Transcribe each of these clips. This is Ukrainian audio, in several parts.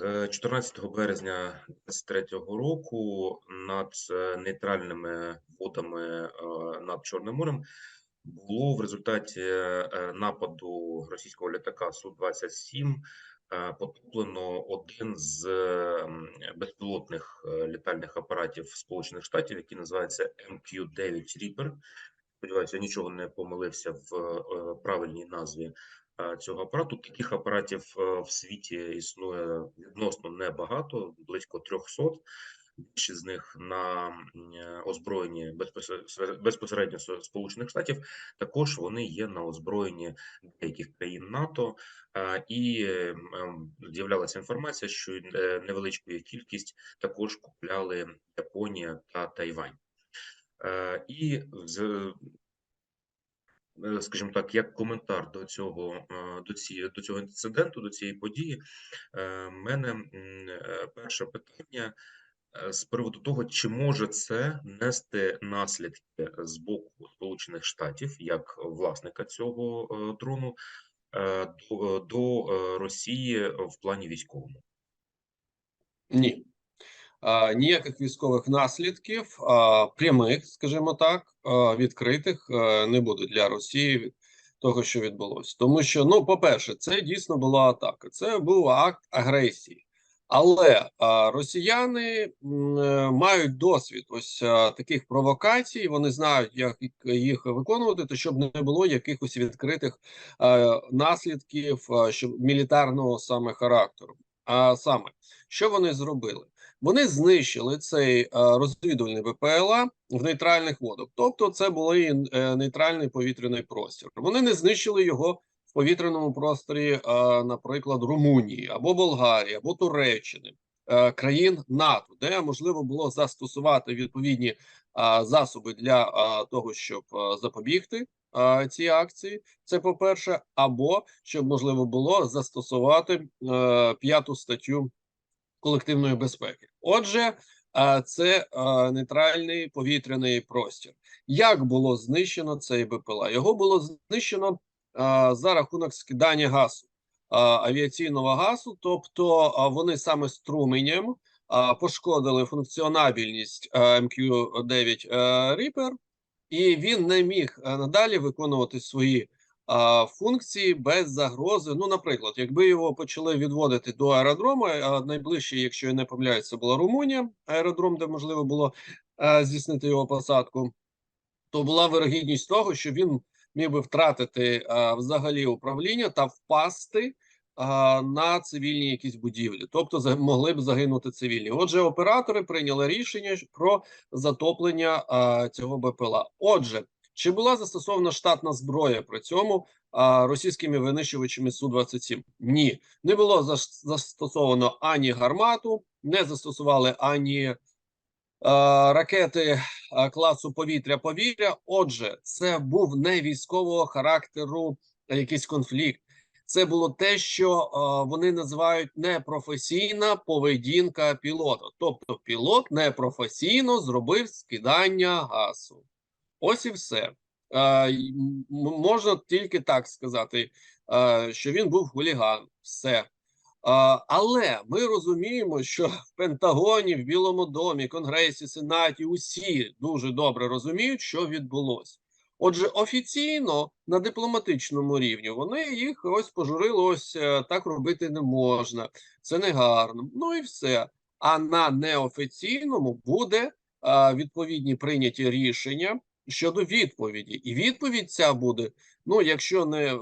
14 березня 2023 року над е, нейтральними водами е, над Чорним морем було в результаті е, нападу російського літака Су-27 потоплено один з безпілотних літальних апаратів Сполучених Штатів, який називається MQ-9 Reaper. Сподіваюся, нічого не помилився в правильній назві цього апарату. Таких апаратів е, в світі існує відносно небагато, близько 300. Більшість з них на е, озброєнні безпосередньо Сполучених Штатів. Також вони є на озброєнні деяких країн НАТО, і ем, з'являлася інформація, що е, невеличку кількість також купляли Японія та Тайвань. І Е, скажімо так, як коментар до цього е, до цієї до цього інциденту, до цієї події, е, мене перше питання з приводу того, чи може це нести наслідки з боку Сполучених Штатів як власника цього дрону до, до Росії в плані військовому? Ні ніяких військових наслідків прямих, скажімо так, відкритих не буде для Росії від того, що відбулося, тому що ну, по перше, це дійсно була атака. Це був акт агресії. Але росіяни е, мають досвід ось таких провокацій. Вони знають, як їх виконувати, то щоб не було якихось відкритих наслідків щоб мілітарного саме характеру. А саме що вони зробили? Вони знищили цей е, розвідувальний БПЛА в нейтральних водах, тобто це були е, нейтральний повітряний простір. Вони не знищили його в повітряному просторі, е, наприклад, Румунії або Болгарії, або Туреччини. Країн НАТО, де можливо було застосувати відповідні засоби для того, щоб запобігти цій акції, це по перше, або щоб можливо було застосувати п'яту статтю колективної безпеки. Отже, це нейтральний повітряний простір. Як було знищено цей БПЛА? Його було знищено за рахунок скидання газу авіаційного газу, тобто вони саме струменем пошкодили функціонабільність МК-9 Reaper, і він не міг надалі виконувати свої функції без загрози. Ну, наприклад, якби його почали відводити до аеродрому, а найближчий, якщо я не помиляюся, була Румунія, аеродром, де можливо було здійснити його посадку, то була вирогідність того, що він міг би втратити взагалі управління та впасти. На цивільні якісь будівлі, тобто могли б загинути цивільні. Отже, оператори прийняли рішення про затоплення цього БПЛА. Отже, чи була застосована штатна зброя при цьому а, російськими винищувачами су 27 Ні, не було застосовано ані гармату, не застосували ані ракети класу повітря-повітря. Отже, це був не військового характеру якийсь конфлікт. Це було те, що вони називають непрофесійна поведінка пілота. Тобто, пілот непрофесійно зробив скидання газу. Ось і все. Е, Можна тільки так сказати, е, що він був хуліган. Все. Е, але ми розуміємо, що в Пентагоні, в Білому домі, Конгресі, Сенаті усі дуже добре розуміють, що відбулося. Отже, офіційно на дипломатичному рівні вони їх ось пожурили, ось так робити не можна, це не гарно. Ну і все. А на неофіційному буде відповідні прийняті рішення щодо відповіді, і відповідь ця буде: ну, якщо не е,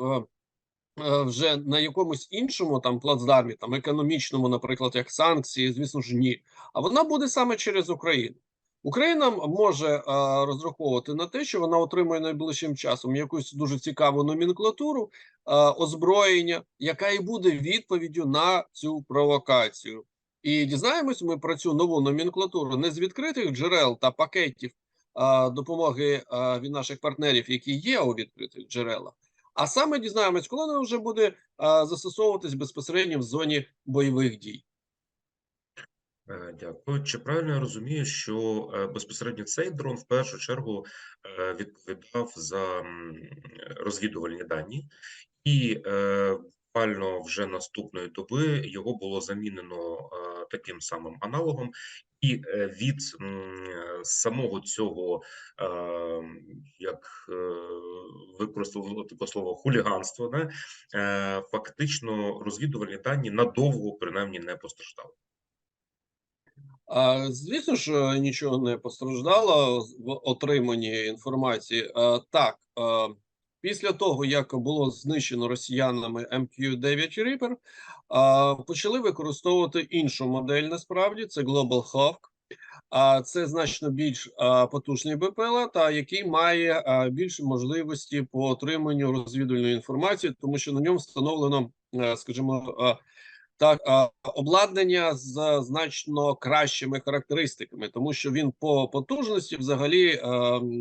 вже на якомусь іншому там плацдармі, там економічному, наприклад, як санкції, звісно ж, ні. А вона буде саме через Україну. Україна може е, розраховувати на те, що вона отримує найближчим часом якусь дуже цікаву номенклатуру е, озброєння, яка і буде відповіддю на цю провокацію. І дізнаємось ми про цю нову номенклатуру не з відкритих джерел та пакетів допомоги від наших партнерів, які є у відкритих джерелах. А саме дізнаємось, коли вона вже буде застосовуватись безпосередньо в зоні бойових дій. Е, дякую. Чи правильно я розумію, що е, безпосередньо цей дрон в першу чергу е, відповідав за розвідувальні дані, і буквально вже наступної доби його було замінено таким самим аналогом, і е, від самого цього, е, як е, використав таке слово хуліганство, да, фактично розвідувальні дані надовго принаймні не постраждали. А, звісно ж, нічого не постраждало в отриманні інформації. А, так, а, після того, як було знищено росіянами MQ-9 Reaper, а, почали використовувати іншу модель. Насправді це Global Hawk. А це значно більш потужний БПЛА, та який має більше можливості по отриманню розвідувальної інформації, тому що на ньому встановлено, е, скажімо, так, обладнання з значно кращими характеристиками, тому що він по потужності взагалі е,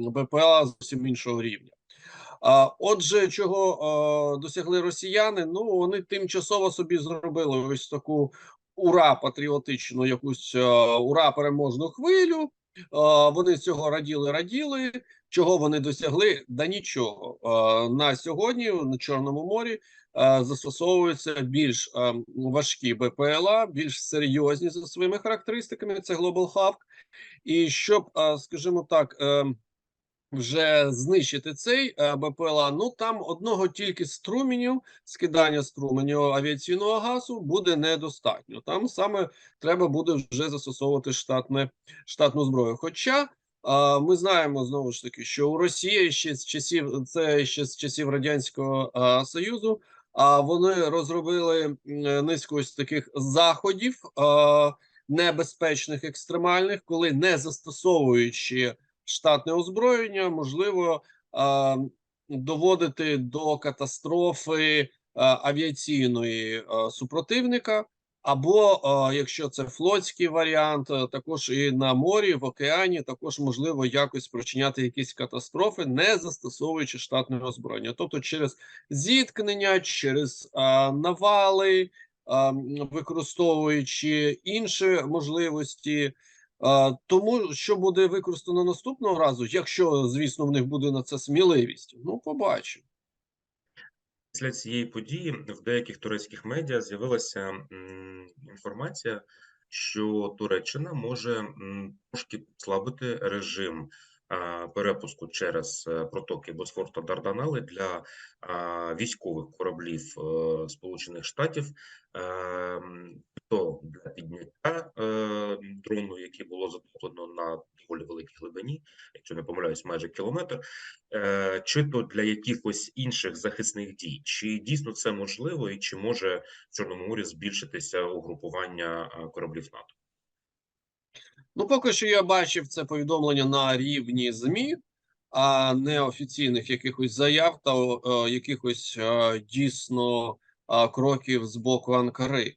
БПЛА зовсім іншого рівня. Отже, чого досягли росіяни? Ну вони тимчасово собі зробили ось таку ура патріотичну, якусь ура переможну хвилю. Вони цього раділи, раділи. Чого вони досягли? Да нічого на сьогодні на Чорному морі застосовуються більш важкі БПЛА, більш серйозні за своїми характеристиками. Це Global Hawk. І щоб, скажімо так, е, вже знищити цей е, БПЛА, ну там одного тільки струменю, скидання струменю авіаційного газу буде недостатньо. Там саме треба буде вже застосовувати штатне штатну зброю. Хоча е, ми знаємо знову ж таки, що у Росії ще з часів це ще з часів радянського е, союзу. А вони розробили низку ось таких заходів е, небезпечних екстремальних, коли не застосовуючи штатне озброєння, можливо доводити до катастрофи авіаційної супротивника, або якщо це флотський варіант, також і на морі, в океані, також можливо якось спричиняти якісь катастрофи, не застосовуючи штатне озброєння, тобто через зіткнення, через навали, використовуючи інші можливості. Тому що буде використано наступного разу, якщо, звісно, в них буде на це сміливість, ну побачимо. Після цієї події в деяких турецьких медіа з'явилася інформація, що Туреччина може трошки послабити режим перепуску через е, протоки Босфор та Дарданели для військових кораблів е, Сполучених Штатів, то для підняття е, дрону, який було затоплено на доволі великій глибині, якщо не помиляюсь, майже кілометр, е, чи то для якихось інших захисних дій, чи дійсно це можливо, і чи може в Чорному морі збільшитися угрупування е, кораблів НАТО? Ну, поки що я бачив це повідомлення на рівні ЗМІ, а не офіційних якихось заяв та е, якихось е, дійсно е, кроків з боку Анкари.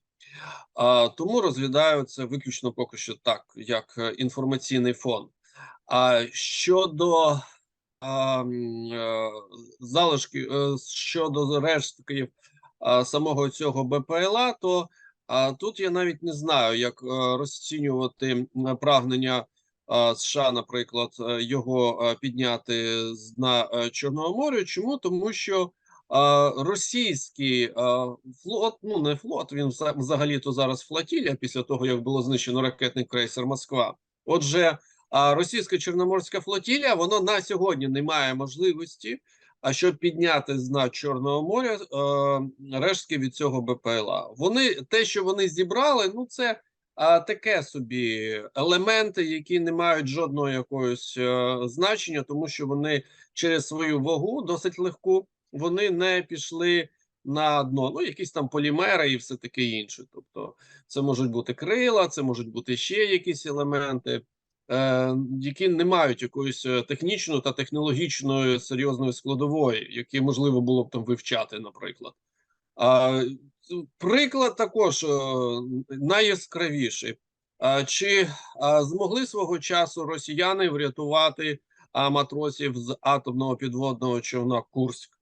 А, тому розглядаю це виключно поки що так, як е, інформаційний фон. А щодо а, е, залишки, е, щодо рештків а, самого цього БПЛА, то а, тут я навіть не знаю, як е, розцінювати прагнення США, наприклад, е, його е, підняти е, Чорного моря. Чому? Тому що російський флот, ну не флот, він вза- взагалі-то зараз флотілія після того, як було знищено ракетний крейсер Москва. Отже, російська чорноморська флотілія воно на сьогодні не має можливості, а щоб підняти з Чорного моря е, рештки від цього БПЛА. Вони те, що вони зібрали, ну це а, таке собі елементи, які не мають жодного якогось е, значення, тому що вони через свою вагу досить легку, вони не пішли на дно. Ну, якісь там полімери і все таке інше. Тобто, це можуть бути крила, це можуть бути ще якісь елементи е, які не мають якоїсь е, технічної та технологічної серйозної складової, які можливо було б там вивчати, наприклад. А, приклад також е, найяскравіший. Чи змогли свого часу росіяни врятувати матросів з атомного підводного човна Курськ?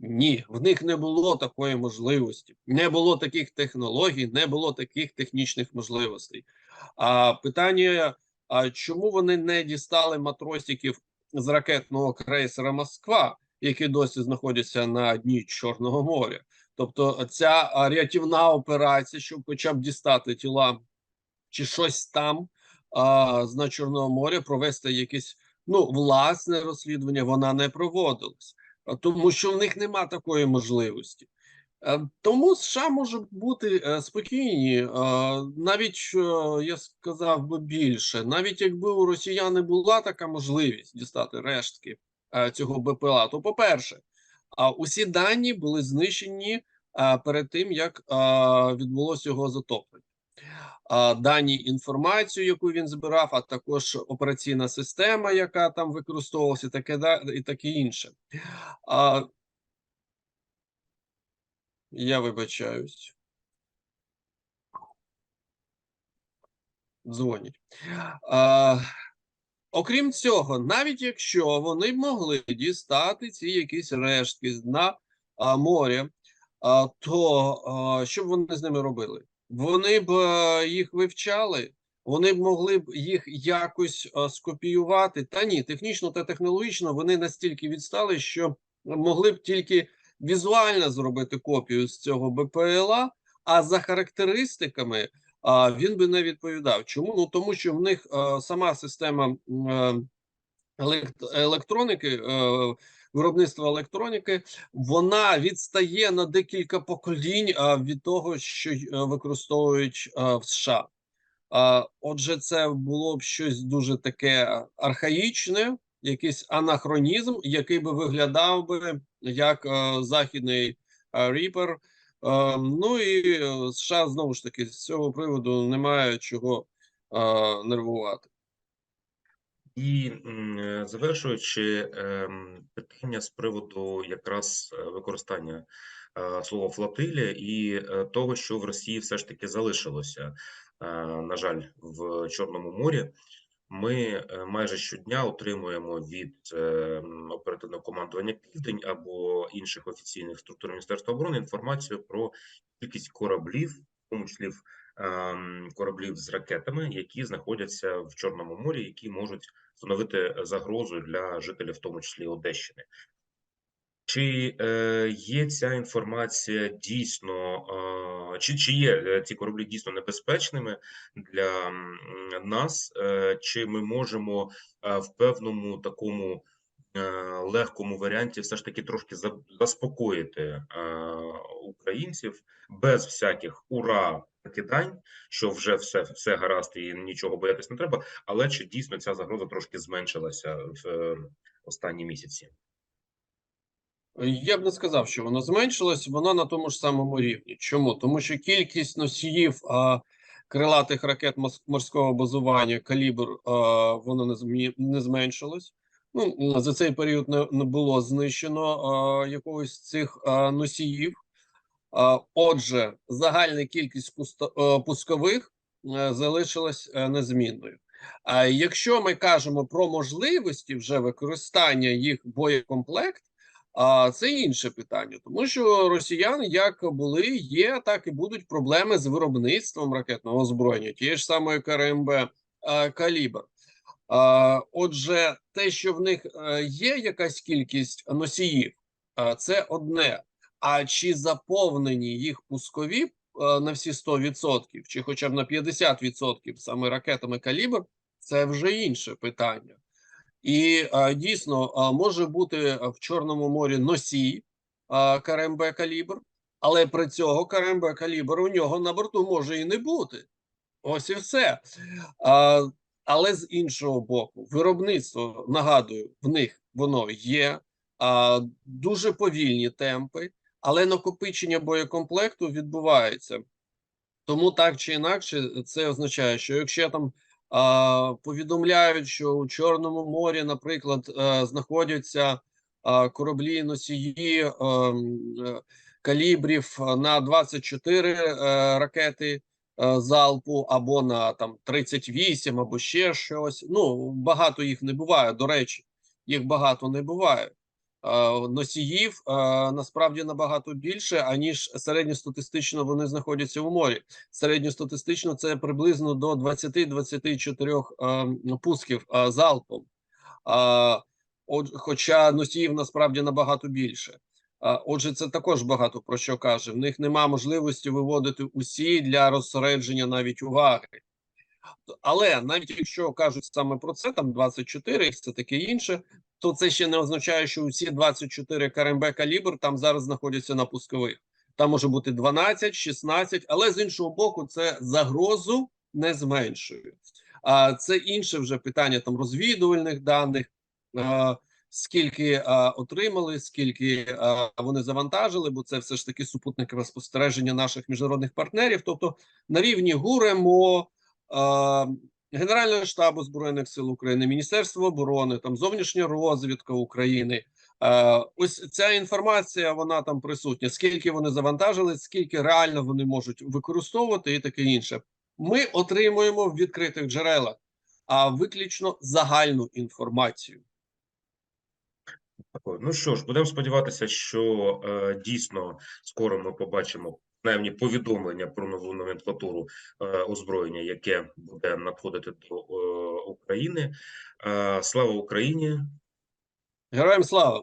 Ні, в них не було такої можливості, не було таких технологій, не було таких технічних можливостей. А питання а чому вони не дістали матросиків з ракетного крейсера Москва, які досі знаходяться на дні Чорного моря? Тобто, ця рятівна операція, щоб хоча б дістати тіла чи щось там а, з на Чорного моря, провести якесь ну власне розслідування, вона не проводилась, тому що в них нема такої можливості. Е, Тому США можуть бути е, спокійні, Е, навіть я сказав би більше, навіть якби у росіян не була така можливість дістати рештки е, цього БПЛА, то по-перше, усі дані були знищені е, перед тим, як е, відбулося його затоплення. Дані інформацію, яку він збирав, а також операційна система, яка там використовувалася, таке і таке інше. А, я вибачаюсь. Дзвонять. А, окрім цього, навіть якщо вони могли дістати ці якісь рештки з дна а, моря, а, то а, що б вони з ними робили? Вони б е, їх вивчали, вони б могли б їх якось е, скопіювати. Та ні, технічно та технологічно вони настільки відстали, що могли б тільки візуально зробити копію з цього БПЛА, а за характеристиками а, він би не відповідав. Чому? Ну тому що в них е, сама система е, елект- електроніки, е, виробництва електроніки, вона відстає на декілька поколінь е, від того, що використовують е, в США. А, Отже, це було б щось дуже таке архаїчне, якийсь анахронізм, який би виглядав би як е, західний е, Reaper. Е, ну і е, США знову ж таки з цього приводу немає чого е, нервувати. І е, завершуючи ем, питання з приводу якраз е, використання слова флотилія і того, що в Росії все ж таки залишилося, на жаль, в Чорному морі. Ми е, майже щодня отримуємо від е, оперативного командування Південь або інших офіційних структур Міністерства оборони інформацію про кількість кораблів, в тому числі ем, кораблів з ракетами, які знаходяться в Чорному морі, які можуть становити загрозу для жителів, в тому числі Одещини. Чи е, є ця інформація дійсно, е, чи, чи є е, ці кораблі дійсно небезпечними для нас, е, чи ми можемо е, в певному такому е, легкому варіанті все ж таки трошки за- заспокоїти е, українців без всяких ура кидань, що вже все, все гаразд і нічого боятись не треба, але чи дійсно ця загроза трошки зменшилася в е, останні місяці? Я б не сказав, що воно зменшилось, воно на тому ж самому рівні. Чому? Тому що кількість носіїв а, крилатих ракет морського базування калібр а, воно не, не зменшилось. Ну, за цей період не, не було знищено а, якогось цих а, носіїв. А, отже, загальна кількість пусто- пускових е, залишилась е, незмінною. А якщо ми кажемо про можливості вже використання їх боєкомплект, а це інше питання, тому що росіян як були, є, так і будуть проблеми з виробництвом ракетного озброєння, тієї ж самої КРМБ Калібр. Отже, те, що в них е, є якась кількість носіїв, а, це одне. А чи заповнені їх пускові е, на всі 100%, чи хоча б на 50% саме ракетами калібр, це вже інше питання. І дійсно може бути в Чорному морі носій КРМБ калібр, але при цього КРМБ калібр у нього на борту може і не бути. Ось і все. Але з іншого боку, виробництво нагадую, в них воно є дуже повільні темпи, але накопичення боєкомплекту відбувається. Тому так чи інакше, це означає, що якщо там а, повідомляють, що у Чорному морі, наприклад, е, знаходяться кораблі носії е, м, е, калібрів на 24 е, ракети залпу, або на там 38, або ще щось. Ну багато їх не буває. До речі, їх багато не буває. Носіїв насправді набагато більше, аніж середньостатистично вони знаходяться у морі. Середньостатистично це приблизно до 20-24 е, пусків залпом. От, хоча носіїв насправді набагато більше. Отже, це також багато про що каже. В них нема можливості виводити усі для розсередження навіть уваги. Але навіть якщо кажуть саме про це, там 24 і все таке інше, то це ще не означає, що усі 24 КРМБ калібр там зараз знаходяться на пускових. Там може бути 12, 16, але з іншого боку, це загрозу не зменшує. А це інше вже питання там розвідувальних даних. Скільки отримали, скільки вони завантажили, бо це все ж таки супутникове спостереження наших міжнародних партнерів. Тобто на рівні ГУРЕМО, Генерального штабу збройних сил України, Міністерство оборони, там зовнішня розвідка України. Е, ось ця інформація вона там присутня. Скільки вони завантажили, скільки реально вони можуть використовувати, і таке інше. Ми отримуємо в відкритих джерелах, а виключно загальну інформацію. Ну що ж, будемо сподіватися, що е, дійсно скоро ми побачимо принаймні повідомлення про нову номенклатуру е, озброєння, яке буде надходити до е, України. Е, слава Україні! Героям слава!